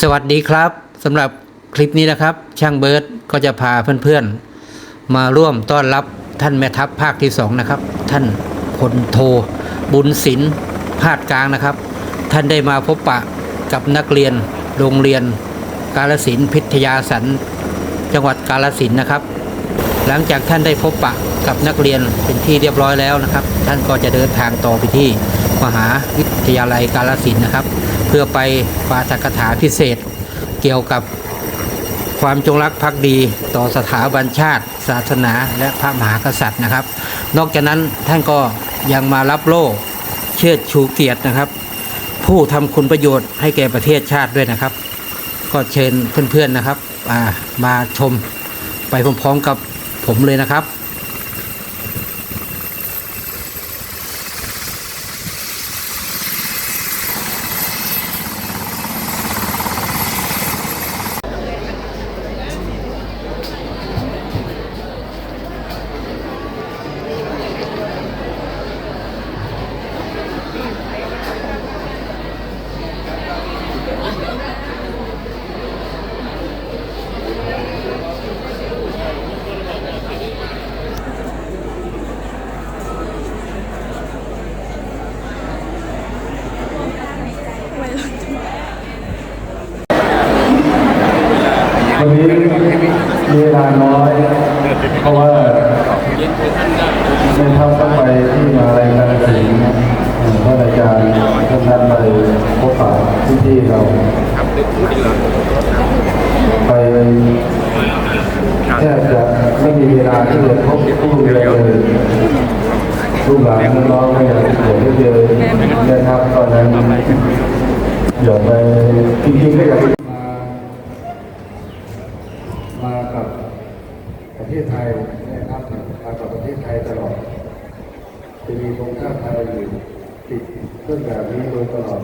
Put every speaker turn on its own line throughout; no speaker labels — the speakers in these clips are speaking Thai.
สวัสดีครับสำหรับคลิปนี้นะครับ ช่างเบิร์ดก็จะพาเพื่อนๆ มาร่วมต้อนรับท่านแม่ทัพภาคที่สองนะครับ ท่านพลโท บุญศิลป์ภาคกลางนะครับ ท่านได้มาพบปะกับนักเรียนโรงเรียนกาลสินพิทยาสัน จังหวัดกาลสินนะครับ หลังจากท่านได้พบปะกับนักเรียนเป็นที่เรียบร้อยแล้วนะครับ ท่านก็จะเดินทางต่อไปที่มหาวิทยาลัยกาลสินนะครับ พื่อไปปาฐกถาพิเศษ เกี่ยวกับความจงรักภักดีต่อสถาบันชาติ ศาสนาและพระมหากษัตริย์นะครับ นอกจากนั้นท่านก็ยังมารับโล่เชิดชูเกียรตินะครับ ผู้ทำคุณประโยชน์ให้แก่ประเทศชาติด้วยนะครับ ก็เชิญเพื่อนๆนะครับามาชมไปพร้อมๆกับผมเลยนะครับ
วันนี้มีเวลาน้อย เพราะว่า ไม่ทำต้องไปที่มาลัยการศิลป์ท่านอาจารย์ท่านนั้นไปพบปะที่ที่เราไปแทบจะไม่มีเวลาที่จะพบผู้เรียนเลยลูกหลานน้องๆไม่อยากจะเจอได้เจอนะครับตอนนั้นอย่าไปจริงๆก็อยากมามากับประเทศไทยนะครับมากับประเทศไทยตลอด จะมี ธงชาติไทยอยู่ติดเครื่องแบบนี้โดยตลอด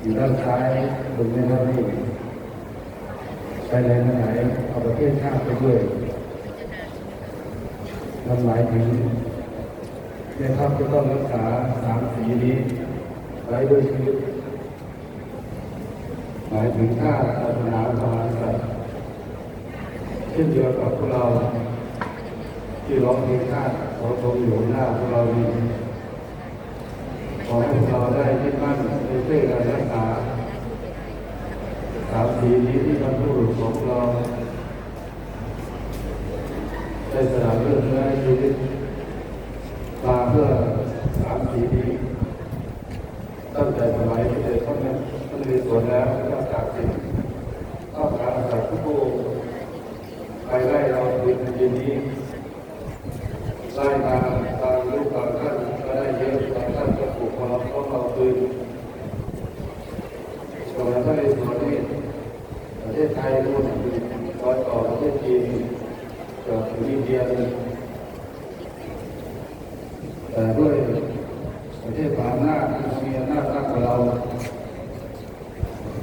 อยู่ด้านซ้ายบนแม่น้ำนี่ไปไหนมาไหนเอาประเทศชาติไปด้วยนั่นหมายถึงในทัพจะต้องรักษาสามสีนี้ไว้ด้วยชีวิตหมายถึงชาติศาสนาพระมหากษัตริย์เช่นเดียวกับพวกเรา ที่ร้องเพลงชาติขอทรงอยู่หน้าพวกเรานี้ขอให้พวกเราได้ยึดมั่นในเส้นการรักษาสามสีนี้ที่บรรพุรุษของเราได้สละเรื่องเนื้อให้ชีวิตมาเพื่อสามสีนี้ตั้งแต่สมัยที่เด็กเขาเนี่ยต้องเรียนสวนแล้วก็จากสิ่งเข้าการจากผู้ไปไล่เราคืนยินนี้ ไล่มาตามลูกตามท่านก็ได้เยอะบางท่านก็ถูกของเราต้องเราคืนสมัยท่านในสวนนี้ประเทศไทยนู่นรอยต่อประเทศจีนกับอินเดียนี่แต่ด้วยประเทศมหาอำนาจที่มีอำนาจมากกว่าเรา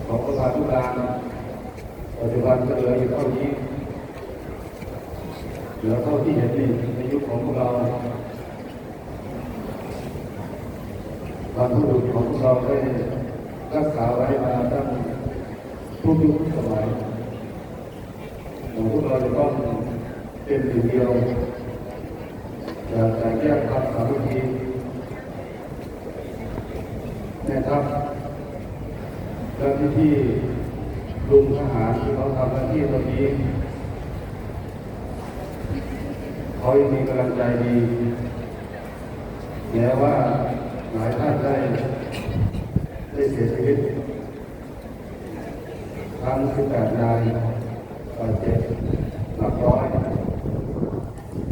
ของประชาธิปไตยปัจจุบันก็เหลืออยู่เท่านี้เหลือเท่าที่เห็นนี่ในยุค ของพวกเราบรรพบุรุษของพวกเราได้รักษาไว้มาตั้งทุกยุคสมัยของพวกเราจะต้องเป็นหนึ่งเดียวอย่าแต่แยกความสามัคคีนะครับและที่ที่ลุงทหารที่เขาทำหน้าที่ตรงนี้ เขายังมีกำลังใจดีแม้ว่าหลายท่านได้ได้เสียชีวิตทั้ง18นายบาดเจ็บหลักร้อย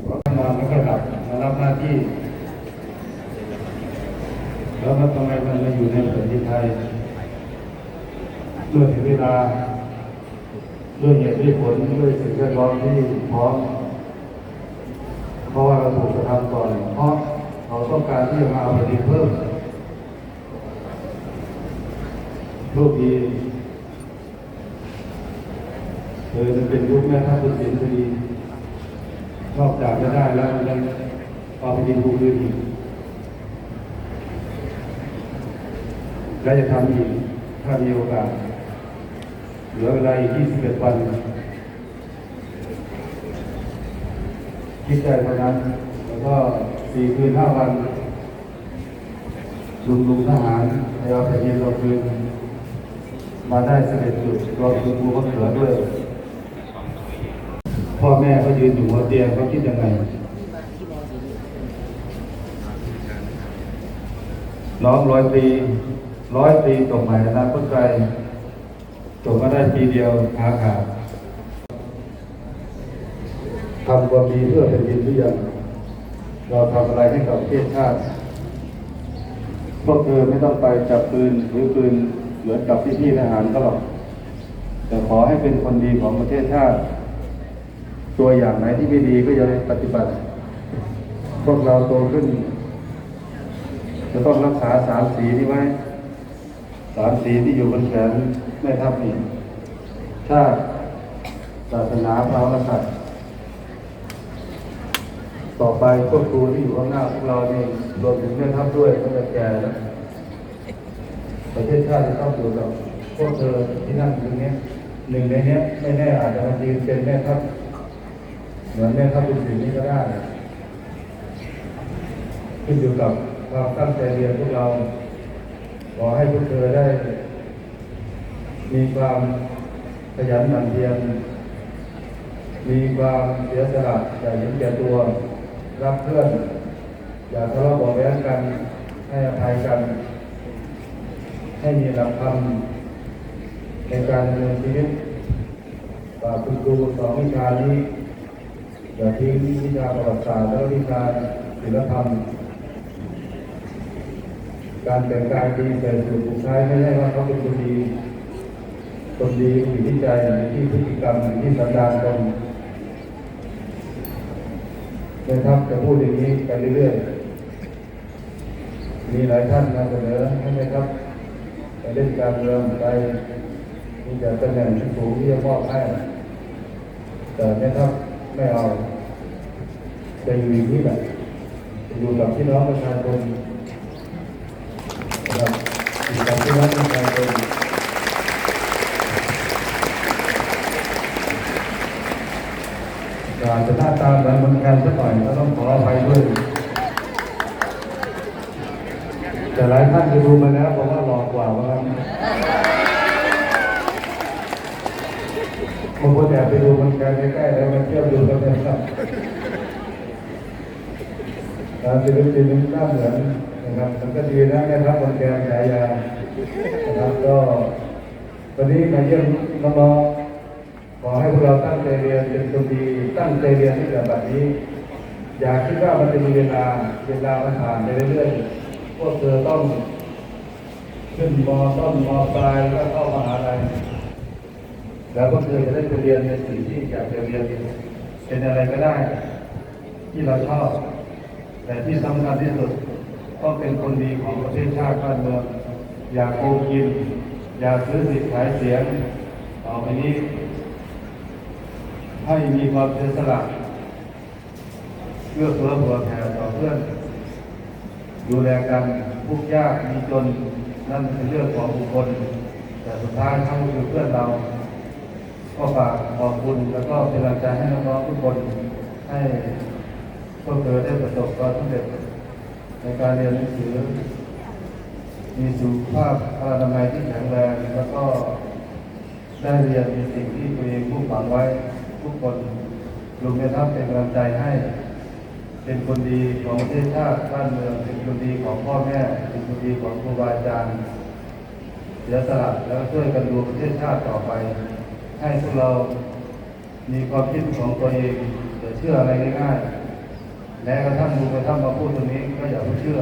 เพราะทำงาไม่ค่อยหลับมารับหน้าที่ แล้วทำไมมันมาอยู่ในแผ่นดินไทยเมื่อถึงเวลาด้วยเหตุด้วยผลด้วยสิ่งแวดล้อมที่พร้อม เพราะว่าเราถูกกระทำก่อนเพราะเราต้องการที่จะมาเอาแผ่นดินเพิ่มรูปดีเลยจะเป็นยุคแม่ทัพเป็นสินทรีนอกจากจะได้แล้วยังเอาแผ่นดินภูคืนอีกและจะทำอีกถ้ามีโอกาสเหลือเวลาอีก21วัน คิดใจเท่านั้น แล้วก็สี่คืนห้าวันลุงลุงทหารในอาแผ่นดินเราคืนมาได้เสด็จจุดรวมถึงภูเขาเขือด้วย พ่อแม่เขายืนอยู่หัวเตียงเขาคิดยังไงน้องร้อยปีร้อยปีตกใหม่อนาคตไกลตกมาได้ปีเดียวหาขาด ทำความดีเพื่อเป็นดินหรือยังเราทำอะไรให้กับประเทศชาติ พวกเธอไม่ต้องไปจับปืนหรือปืนเหมือนกับพี่พี่ทหารก็หรอก แต่ขอให้เป็นคนดีของประเทศชาติ ตัวอย่างไหนที่ไม่ดีก็อย่าปฏิบัติ พวกเราโตขึ้น จะต้องรักษาสามสีนี้ไว้สามสีที่อยู่บนแขนแม่ทัพนี่ชาติศาสนาพระมหากษัตริย์ ต่อไปพวกครูที่อยู่ข้างหน้าพวกเรานี่รวมถึงแม่ทัพด้วยก็จะแก่แล้วประเทศชาติจะต้องอยู่กับพวกเธอที่นั่งอยู่ตรงนี้หนึ่งในเนี้ยไม่แน่อาจจะมายืนเป็นแม่ทัพเหมือนแม่ทัพเป็นสิ่งนี้ก็ได้ขึ้นอยู่กับความตั้งใจเรียนพวกเรา ขอให้พวกเธอได้ มีความขยันหมั่นเพียรมีความเสียสละอย่าเห็นแก่ตัว รักเพื่อน อย่าทะเลาะเบาะแว้งกัน ให้อภัยกัน ให้มีหลักธรรมในการดำเนินชีวิตฝากคุณครูสองวิชานี้อย่าทิ้งวิชาประวัติศาสตร์และวิชาศิลธรรม การแต่งกายดีใส่สูทผูกไทยไม่ใช่ว่าเขาเป็นคนดีคนดีอยู่ที่ใจอยู่ที่พฤติกรรมอยู่ที่สันดานตน นะครับจะพูดอย่างนี้ไปเรื่อยๆ มีหลายท่านมาเสนอให้ไหมครับไปเล่นการเมืองไปมีแต่ตำแหน่งสูงที่จะมอบให้แต่แม่ทัพไม่เอาจะอยู่อย่างนี้แหละจะอยู่กับพี่น้องประชาชนนะครับอยู่กับพี่น้องประชาชน อาจจะหน้าตาเหมือนแคนสักหน่อยก็ต้องขออภัยด้วยแต่หลายท่านจะดูมาแล้วบอกว่าหลอกกว่าว่างั้นบางคนแอบไปดูมันแคนใกล้ๆแล้วมาเที่ยวดูกันนะครับการศิลปินหน้าเหมือนนะครับมันก็ดีนะนะครับคนแคนฉายานะครับก็วันนี้มาเยี่ยมน้องๆ ขอให้พวกเราตั้งใจเรียนเป็นคนดี ตั้งใจเรียนตั้งแต่บัดนี้ อย่าคิดว่ามันจะมีเวลา เวลามันผ่านไปเรื่อยๆ พวกเธอต้องขึ้นมต้นมปลายแล้วก็เข้ามหาลัยแล้วพวกเธอจะได้ไปเรียนในสิ่งที่อยากจะเรียนเป็นอะไรก็ได้ ที่เราชอบ แต่ที่สำคัญที่สุดต้องเป็นคนดีของประเทศชาติบ้านเมือง อย่าโกงกิน อย่าซื้อสิทธิ์ขายเสียงต่อไปนี้ ให้มีความเสียสละเพื่อเพื่อเผื่อแผ่ต่อเพื่อน ดูแลกันทุกข์ยากมีจนนั่นเป็นเรื่องของบุคคล แต่สุดท้ายเขาคือเพื่อนเรา ก็ฝากขอบคุณแล้วก็เป็นกำลังใจให้น้องๆทุกคนให้พวกเธอได้ประสบความสำเร็จในการเรียนหนังสือ มีสุขภาพอนามัยที่แข็งแรงแล้วก็ได้เรียนในสิ่งที่ตัวเองมุ่งหวังไว้ ทุกคนลุงแม่ทัพเป็นกำลังใจให้ เป็นคนดีของประเทศชาติบ้านเมือง เป็นคนดีของพ่อแม่ เป็นคนดีของครูบาอาจารย์เสียสละแล้วช่วยกันดูประเทศชาติต่อไป ให้พวกเรามีความคิดของตัวเองอย่าเชื่ออะไรง่ายๆแม้กระทั่งลุงแม่ทัพมาพูดตรงนี้ก็อย่าไปเชื่อ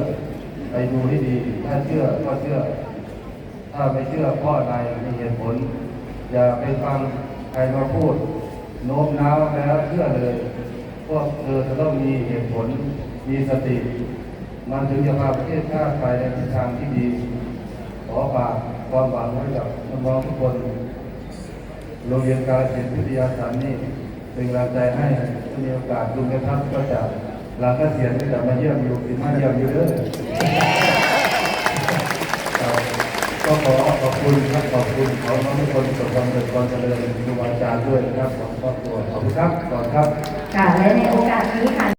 ไปดูให้ดี ถ้าเชื่อก็เชื่อ ถ้าไม่เชื่อพ่อใดมีเหตุผล อย่าไปฟังใครมาพูด โน้มน้าวแล้วเชื่อเลยพวกเธอจะต้องมีเหตุผลมีสติ มันถึงจะพาประเทศชาติไปในทิศทางที่ดี ขอฝากความหวังไว้กับน้องทุกคนโรงเรียนการศิลปวิทยาศาสตร์นี่เป็นกำลังใจให้ถ้ามีโอกาสลุงกระทับก็จะหลังเกษียณก็จะมาเยี่ยมอยู่สิมาเยี่ยมอยู่เด้อ ก็ขอขอบคุณครับขอบคุณขอน้องทุกคนประสบความสำเร็จความเจริญครูบาอาจารย์ด้วยนะครับขอบครอบครัวขอบคุณครับขอบคุณครับ
ค่ะและในโอกาสนี้ค่ะ